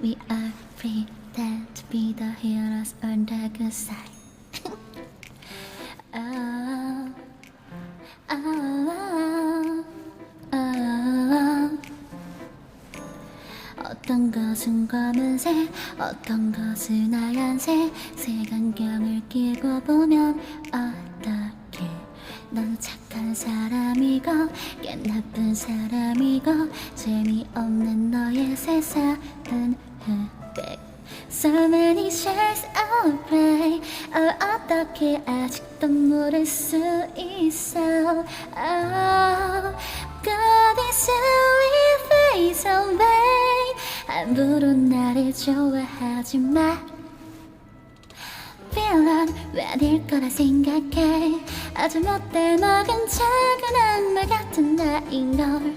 We are free then to be the heroes on the good side oh, oh, oh. 어떤 것은 검은색 어떤 것은 하얀색 색안경을 끼고 보면 넌 착한 사람이고 꽤 나쁜 사람이고 재미없는 너의 세상은 흑백. So many shades of grey 어, 어떻게 아직도 모를 수 있어? Oh, God is a face away 함부로 나를 좋아하지 마 왜될 거라 생각해? 아주 못돼 먹은 작은 악마 같은 나인 걸